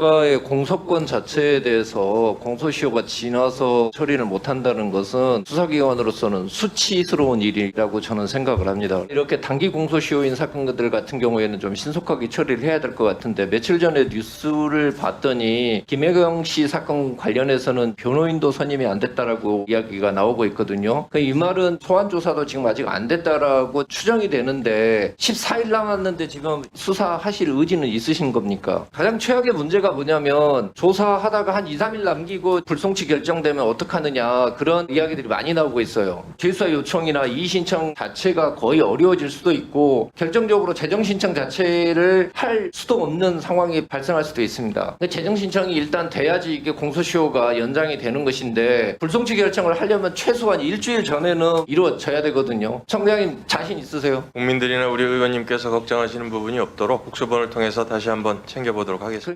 국가의 공소권 자체에 대해서 공소시효가 지나서 처리를 못한다는 것은 수사기관으로서는 수치스러운 일이라고 저는 생각을 합니다. 이렇게 단기 공소시효인 사건들 같은 경우에는 좀 신속하게 처리를 해야 될 것 같은데 며칠 전에 뉴스를 봤더니 김혜경 씨 사건 관련해서는 변호인도 선임이 안 됐다라고 이야기가 나오고 있거든요. 그이 말은 소환 조사도 지금 아직 안 됐다라고 추정이 되는데 14일 남았는데 지금 수사하실 의지는 있으신 겁니까? 가장 최악의 문제가 뭐냐면 조사하다가 한 2, 3일 남기고 불송치 결정되면 어떡하느냐 그런 이야기들이 많이 나오고 있어요. 재수사 요청이나 이의 신청 자체가 거의 어려워질 수도 있고 결정적으로 재정 신청 자체를 할 수도 없는 상황이 발생할 수도 있습니다. 근데 재정 신청이 일단 돼야지 이게 공소시효가 연장이 되는 것인데 불송치 결정을 하려면 최소한 일주일 전에는 이루어져야 되거든요. 청장님 자신 있으세요? 국민들이나 우리 의원님께서 걱정하시는 부분이 없도록 국수본을 통해서 다시 한번 챙겨보도록 하겠습니다.